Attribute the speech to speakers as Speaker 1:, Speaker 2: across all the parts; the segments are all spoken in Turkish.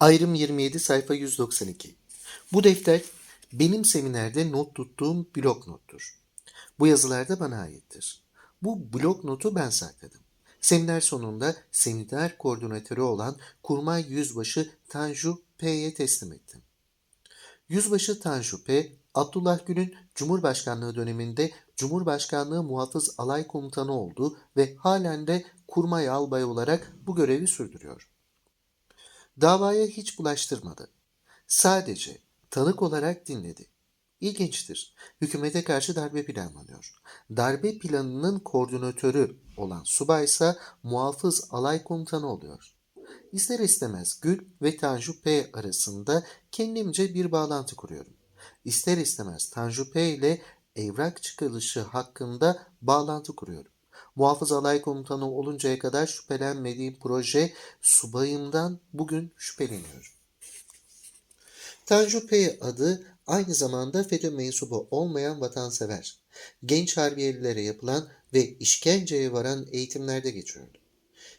Speaker 1: Ayrım 27 sayfa 192. Bu defter benim seminerde not tuttuğum blok nottur. Bu yazılar da bana aittir. Bu blok notu ben sakladım. Seminer sonunda seminer koordinatörü olan Kurmay Yüzbaşı Tanju P'ye teslim ettim. Yüzbaşı Tanju P, Abdullah Gül'ün Cumhurbaşkanlığı döneminde Cumhurbaşkanlığı Muhafız Alay Komutanı oldu ve halen de Kurmay Albay olarak bu görevi sürdürüyor. Davaya hiç bulaştırmadı. Sadece tanık olarak dinledi. İlginçtir. Hükümete karşı darbe planlanıyor. Darbe planının koordinatörü olan subay ise muhafız alay komutanı oluyor. İster istemez Gül ve Tanju P arasında kendimce bir bağlantı kuruyorum. İster istemez Tanju P ile evrak çıkarışı hakkında bağlantı kuruyorum. Muhafız alay komutanı oluncaya kadar şüphelenmediğim proje subayımdan bugün şüpheleniyorum. Tanju P adı aynı zamanda FETÖ mensubu olmayan vatansever. Genç harbiyelilere yapılan ve işkenceye varan eğitimlerde geçiyordu.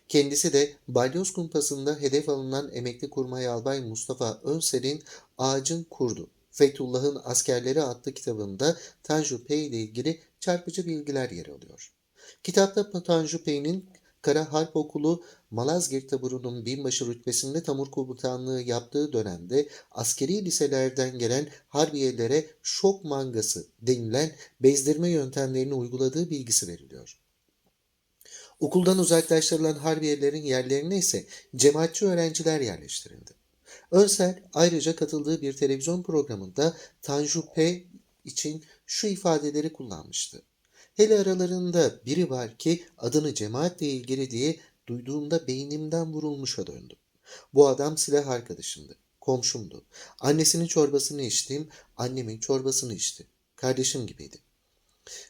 Speaker 1: Kendisi de balyoz kumpasında hedef alınan emekli kurmay albay Mustafa Önsel'in Ağacın Kurdu, Fethullah'ın Askerleri adlı kitabında Tanju P ile ilgili çarpıcı bilgiler yer alıyor. Kitapta Tanju P'nin Kara Harp Okulu Malazgirt taburunun binbaşı rütbesinde tamur komutanlığı yaptığı dönemde askeri liselerden gelen harbiyelere şok mangası denilen bezdirme yöntemlerini uyguladığı bilgisi veriliyor. Okuldan uzaklaştırılan harbiyelerin yerlerine ise cemaatçi öğrenciler yerleştirildi. Önsel ayrıca katıldığı bir televizyon programında Tanju P için şu ifadeleri kullanmıştı. Hele aralarında biri var ki adını cemaatle ilgili diye duyduğumda beynimden vurulmuşa döndüm. Bu adam silah arkadaşımdı, komşumdu. Annesinin çorbasını içtim, annemin çorbasını içti. Kardeşim gibiydi.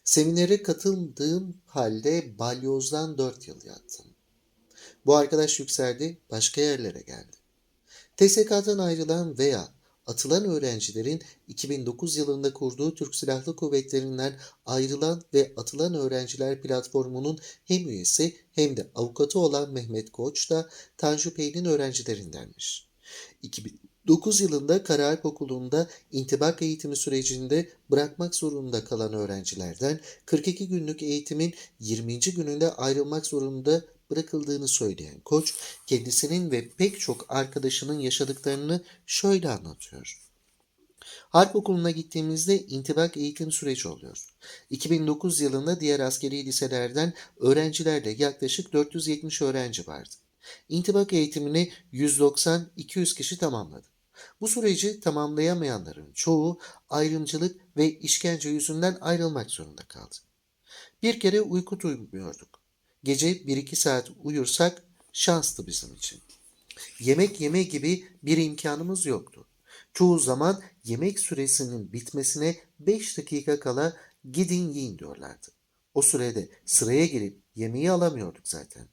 Speaker 1: Seminere katıldığım halde balyozdan dört yıl yattım. Bu arkadaş yükseldi, başka yerlere geldi. TSK'dan ayrılan veya atılan öğrencilerin 2009 yılında kurduğu Türk Silahlı Kuvvetleri'nden ayrılan ve atılan öğrenciler platformunun hem üyesi hem de avukatı olan Mehmet Koç da Tanju Pey'nin öğrencilerindenmiş. 2009 yılında Karaharp Okulu'nda intibak eğitimi sürecinde bırakmak zorunda kalan öğrencilerden 42 günlük eğitimin 20. gününde ayrılmak zorunda bırakıldığını söyleyen koç kendisinin ve pek çok arkadaşının yaşadıklarını şöyle anlatıyor. Harp okuluna gittiğimizde intibak eğitim süreci oluyor. 2009 yılında diğer askeri liselerden öğrencilerle yaklaşık 470 öğrenci vardı. İntibak eğitimini 190-200 kişi tamamladı. Bu süreci tamamlayamayanların çoğu ayrımcılık ve işkence yüzünden ayrılmak zorunda kaldı. Bir kere uyku duymuyorduk. Gece 1-2 saat uyursak şanstı bizim için. Yemek yeme gibi bir imkanımız yoktu. Çoğu zaman yemek süresinin bitmesine 5 dakika kala gidin yiyin diyorlardı. O sürede sıraya girip yemeği alamıyorduk zaten.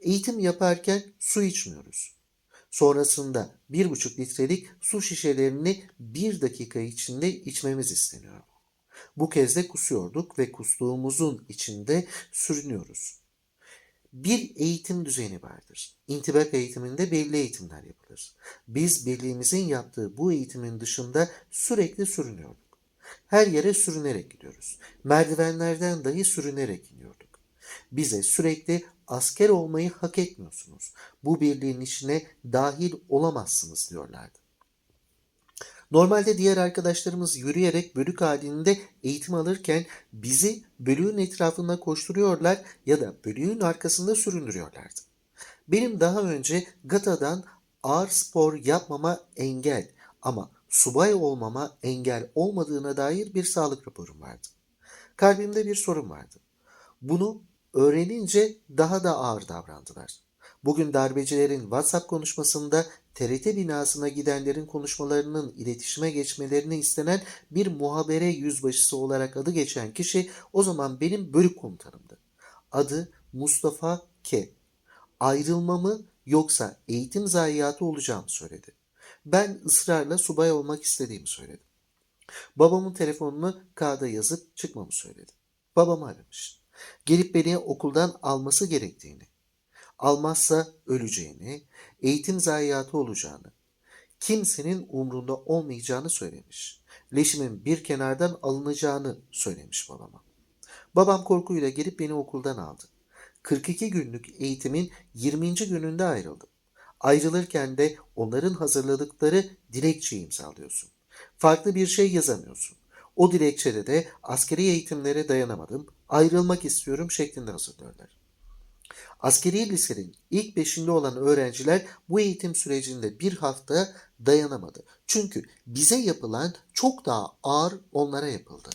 Speaker 1: Eğitim yaparken su içmiyoruz. Sonrasında 1,5 litrelik su şişelerini 1 dakika içinde içmemiz isteniyor. Bu kez de kusuyorduk ve kustuğumuzun içinde sürünüyoruz. Bir eğitim düzeni vardır. İntibak eğitiminde belli eğitimler yapılır. Biz birliğimizin yaptığı bu eğitimin dışında sürekli sürünüyorduk. Her yere sürünerek gidiyoruz. Merdivenlerden dahi sürünerek iniyorduk. Bize sürekli asker olmayı hak etmiyorsunuz. Bu birliğin içine dahil olamazsınız diyorlardı. Normalde diğer arkadaşlarımız yürüyerek bölük halinde eğitim alırken bizi bölüğün etrafında koşturuyorlar ya da bölüğün arkasında süründürüyorlardı. Benim daha önce GATA'dan ağır spor yapmama engel ama subay olmama engel olmadığına dair bir sağlık raporum vardı. Kalbimde bir sorun vardı. Bunu öğrenince daha da ağır davrandılar. Bugün darbecilerin WhatsApp konuşmasında TRT binasına gidenlerin konuşmalarının iletişime geçmelerini istenen bir muhabere yüzbaşısı olarak adı geçen kişi o zaman benim bölük komutanımdı. Adı Mustafa K. Ayrılmamı yoksa eğitim zayiatı olacağımı söyledi. Ben ısrarla subay olmak istediğimi söyledim. Babamın telefonunu kağıda yazıp çıkmamı söyledi. Babamı aramış. Gelip beni okuldan alması gerektiğini, almazsa öleceğini, eğitim zayiatı olacağını, kimsenin umrunda olmayacağını söylemiş. Leşimin bir kenardan alınacağını söylemiş babama. Babam korkuyla gelip beni okuldan aldı. 42 günlük eğitimin 20. gününde ayrıldım. Ayrılırken de onların hazırladıkları dilekçeyi imzalıyorsun. Farklı bir şey yazamıyorsun. O dilekçede de askeri eğitimlere dayanamadım, ayrılmak istiyorum şeklinde hazırlıyorlar. Askeri lisenin ilk beşinde olan öğrenciler bu eğitim sürecinde bir hafta dayanamadı. Çünkü bize yapılan çok daha ağır onlara yapıldı.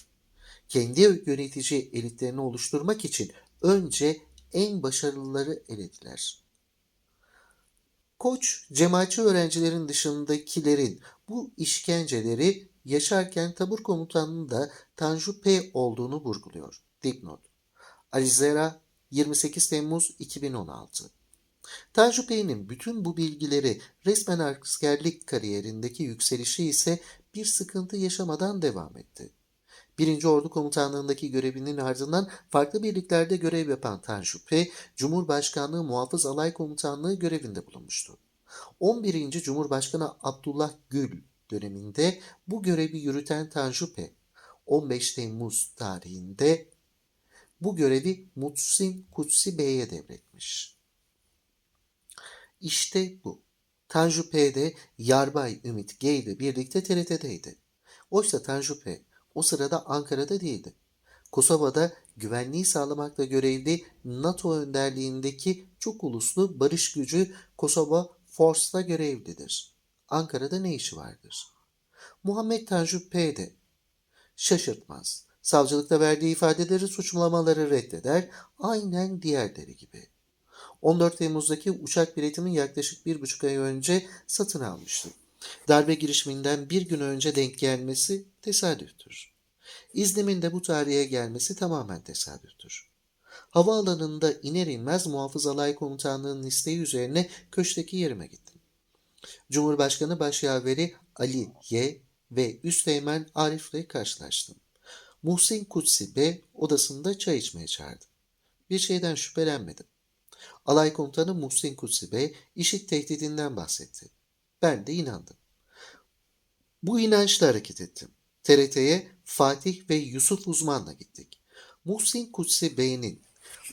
Speaker 1: Kendi yönetici elitlerini oluşturmak için önce en başarılıları elediler. Koç, cemaatçi öğrencilerin dışındakilerin bu işkenceleri yaşarken tabur komutanının da Tanju P olduğunu vurguluyor. Dipnot. Alizera 28 Temmuz 2016 Tanju P'nin bütün bu bilgileri resmen askerlik kariyerindeki yükselişi ise bir sıkıntı yaşamadan devam etti. Birinci Ordu Komutanlığındaki görevinin ardından farklı birliklerde görev yapan Tanju P, Cumhurbaşkanlığı Muhafız Alay Komutanlığı görevinde bulunmuştu. 11. Cumhurbaşkanı Abdullah Gül döneminde bu görevi yürüten Tanju P, 15 Temmuz tarihinde bu görevi Mutsin Kutsi Bey'e devretmiş. İşte bu. Tanju P Yarbay Ümit G ile birlikte TRT'deydi. Oysa Tanju P o sırada Ankara'da değildi. Kosova'da güvenliği sağlamakla görevli NATO önderliğindeki çok uluslu barış gücü Kosova Force'da görevlidir. Ankara'da ne işi vardır? Muhammed Tanju P de şaşırtmaz. Savcılıkta verdiği ifadeleri suçlamaları reddeder, aynen diğerleri gibi. 14 Temmuz'daki uçak biletimi yaklaşık bir buçuk ay önce satın almıştım. Darbe girişiminden bir gün önce denk gelmesi tesadüftür. İznimin de bu tarihe gelmesi tamamen tesadüftür. Havaalanında iner inmez Muhafız Alay Komutanlığı'nın isteği üzerine köşkteki yerime gittim. Cumhurbaşkanı Başyaveri Ali Y ve Üsteğmen Arif ile karşılaştım. Muhsin Kutsi B odasında çay içmeye çağırdı. Bir şeyden şüphelenmedim. Alay komutanı Muhsin Kutsi Bey işit tehdidinden bahsetti. Ben de inandım. Bu inançla hareket ettim. TRT'ye Fatih ve Yusuf Uzman'la gittik. Muhsin Kutsi Bey'in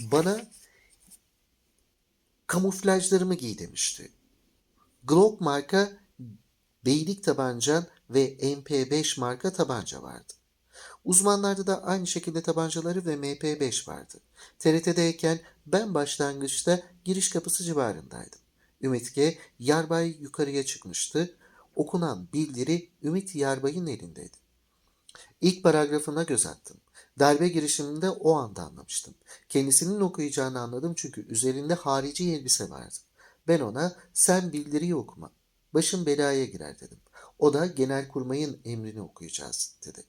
Speaker 1: bana kamuflajlarımı giy demişti. Glock marka beylik tabancan ve MP5 marka tabanca vardı. Uzmanlarda da aynı şekilde tabancaları ve MP5 vardı. TRT'deyken ben başlangıçta giriş kapısı civarındaydım. Ümit G. Yarbay yukarıya çıkmıştı. Okunan bildiri Ümit Yarbay'ın elindeydi. İlk paragrafına göz attım. Darbe girişiminde o anda anlamıştım. Kendisinin okuyacağını anladım çünkü üzerinde harici elbise vardı. Ben ona sen bildiriyi okuma. Başın belaya girer dedim. O da genelkurmayın emrini okuyacağız dedi.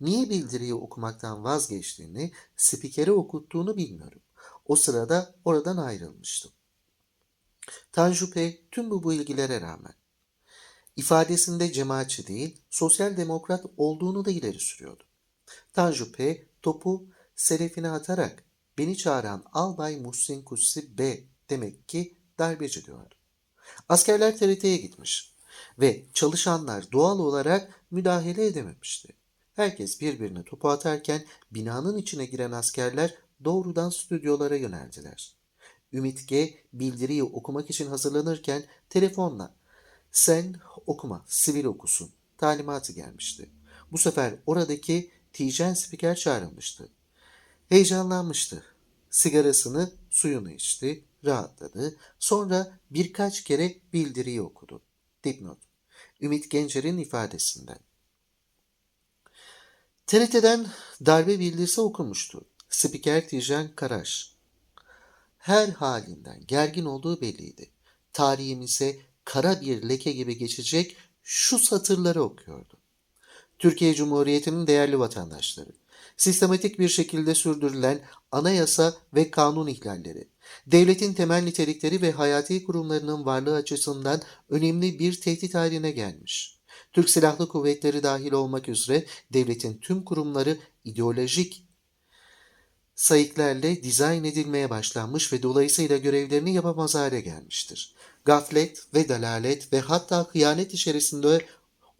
Speaker 1: Niye bildiriyi okumaktan vazgeçtiğini, spikere okuttuğunu bilmiyorum. O sırada oradan ayrılmıştım. Tanju P. tüm bu bilgilere rağmen ifadesinde cemaatçi değil, sosyal demokrat olduğunu da ileri sürüyordu. Tanju P. topu selefine atarak beni çağıran Albay Muhsin Kutsi B. demek ki darbeci diyordu. Askerler TRT'ye gitmiş ve çalışanlar doğal olarak müdahale edememişti. Herkes birbirine topu atarken binanın içine giren askerler doğrudan stüdyolara yöneldiler. Ümit G. bildiriyi okumak için hazırlanırken telefonla sen okuma, sivil okusun talimatı gelmişti. Bu sefer oradaki Tijen spiker çağrılmıştı. Heyecanlanmıştı. Sigarasını, suyunu içti, rahatladı. Sonra birkaç kere bildiriyi okudu. Dipnot. Ümit Gencer'in ifadesinden. TRT'den darbe bildirisi okunmuştu. Spiker Tijen Karaş. Her halinden gergin olduğu belliydi. Tarihimize kara bir leke gibi geçecek şu satırları okuyordu. Türkiye Cumhuriyeti'nin değerli vatandaşları, sistematik bir şekilde sürdürülen anayasa ve kanun ihlalleri, devletin temel nitelikleri ve hayati kurumlarının varlığı açısından önemli bir tehdit haline gelmiş. Türk Silahlı Kuvvetleri dahil olmak üzere devletin tüm kurumları ideolojik sayıklarla dizayn edilmeye başlanmış ve dolayısıyla görevlerini yapamaz hale gelmiştir. Gaflet ve dalalet ve hatta hıyanet içerisinde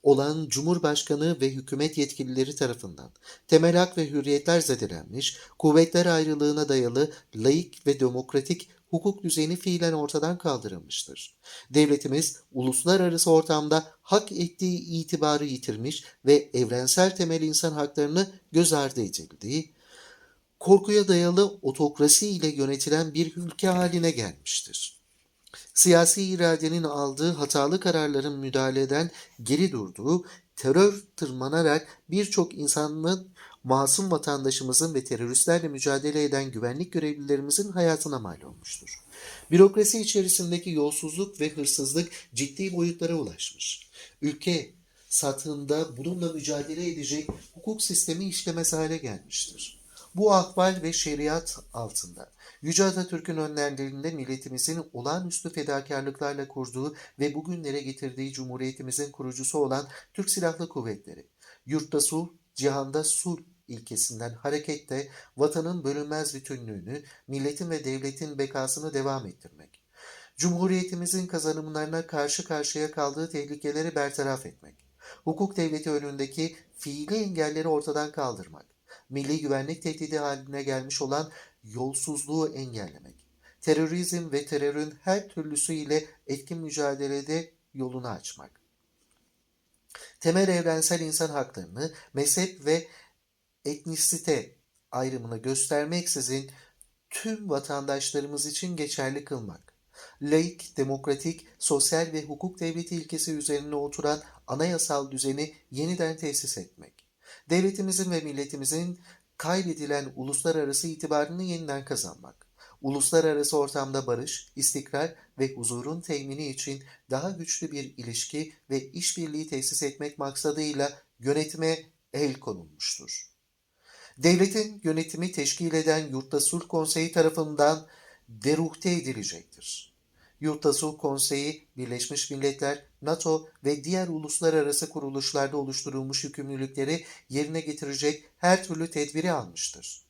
Speaker 1: olan Cumhurbaşkanı ve hükümet yetkilileri tarafından temel hak ve hürriyetler zedelenmiş, kuvvetler ayrılığına dayalı laik ve demokratik hukuk düzeni fiilen ortadan kaldırılmıştır. Devletimiz uluslararası ortamda hak ettiği itibarı yitirmiş ve evrensel temel insan haklarını göz ardı edildiği, korkuya dayalı otokrasi ile yönetilen bir ülke haline gelmiştir. Siyasi iradenin aldığı hatalı kararların müdahaleden geri durduğu, terör tırmanarak birçok insanın, masum vatandaşımızın ve teröristlerle mücadele eden güvenlik görevlilerimizin hayatına mal olmuştur. Bürokrasi içerisindeki yolsuzluk ve hırsızlık ciddi boyutlara ulaşmış. Ülke satında bununla mücadele edecek hukuk sistemi işlemez hale gelmiştir. Bu ahval ve şeriat altında Yüce Atatürk'ün önderliğinde milletimizin olağanüstü fedakarlıklarla kurduğu ve bugünlere getirdiği Cumhuriyetimizin kurucusu olan Türk Silahlı Kuvvetleri, yurtta sulh, cihanda sulh ilkesinden hareketle vatanın bölünmez bütünlüğünü, milletin ve devletin bekasını devam ettirmek, Cumhuriyetimizin kazanımlarına karşı karşıya kaldığı tehlikeleri bertaraf etmek, hukuk devleti önündeki fiili engelleri ortadan kaldırmak, milli güvenlik tehdidi haline gelmiş olan yolsuzluğu engellemek, terörizm ve terörün her türlüsü ile etkin mücadelede yolunu açmak, temel evrensel insan haklarını mezhep ve etnisite ayrımını göstermeksizin tüm vatandaşlarımız için geçerli kılmak, laik, demokratik, sosyal ve hukuk devleti ilkesi üzerine oturan anayasal düzeni yeniden tesis etmek, devletimizin ve milletimizin kaybedilen uluslararası itibarını yeniden kazanmak, uluslararası ortamda barış, istikrar ve huzurun temini için daha güçlü bir ilişki ve işbirliği tesis etmek maksadıyla yönetime el konulmuştur. Devletin yönetimi teşkil eden Yurtta Sulh Konseyi tarafından deruhte edilecektir. Yurtta Sulh Konseyi, Birleşmiş Milletler, NATO ve diğer uluslararası kuruluşlarda oluşturulmuş yükümlülükleri yerine getirecek her türlü tedbiri almıştır.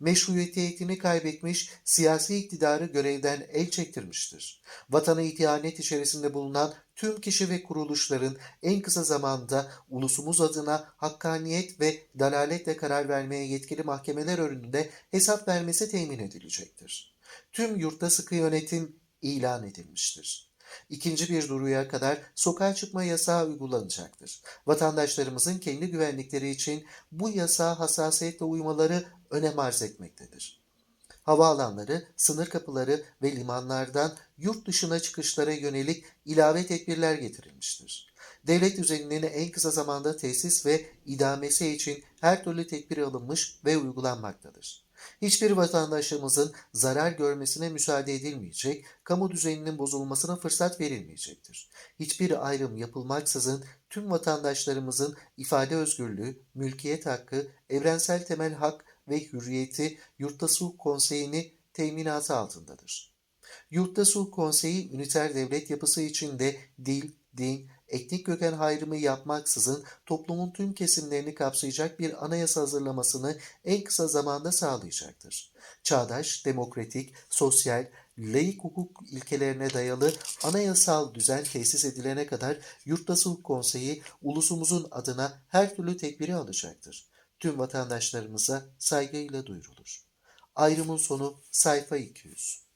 Speaker 1: Meşruiyetini kaybetmiş, siyasi iktidarı görevden el çektirmiştir. Vatana ihanet içerisinde bulunan tüm kişi ve kuruluşların en kısa zamanda ulusumuz adına hakkaniyet ve dalaletle karar vermeye yetkili mahkemeler önünde hesap vermesi temin edilecektir. Tüm yurtta sıkı yönetim ilan edilmiştir. İkinci bir duruya kadar sokağa çıkma yasağı uygulanacaktır. Vatandaşlarımızın kendi güvenlikleri için bu yasağa hassasiyetle uymaları önem arz etmektedir. Havaalanları, sınır kapıları ve limanlardan yurt dışına çıkışlara yönelik ilave tedbirler getirilmiştir. Devlet düzeninin en kısa zamanda tesis ve idamesi için her türlü tedbir alınmış ve uygulanmaktadır. Hiçbir vatandaşımızın zarar görmesine müsaade edilmeyecek, kamu düzeninin bozulmasına fırsat verilmeyecektir. Hiçbir ayrım yapılmaksızın tüm vatandaşlarımızın ifade özgürlüğü, mülkiyet hakkı, evrensel temel hak ve hürriyeti Yurtta Sulh Konseyi'ni teminatı altındadır. Yurtta Sulh Konseyi üniter devlet yapısı içinde dil, din, etnik köken hayrımı yapmaksızın toplumun tüm kesimlerini kapsayacak bir anayasa hazırlamasını en kısa zamanda sağlayacaktır. Çağdaş, demokratik, sosyal, laik hukuk ilkelerine dayalı anayasal düzen tesis edilene kadar Yurtta Sulh Konseyi ulusumuzun adına her türlü tedbiri alacaktır. Tüm vatandaşlarımıza saygıyla duyurulur. Ayrımın sonu sayfa 200.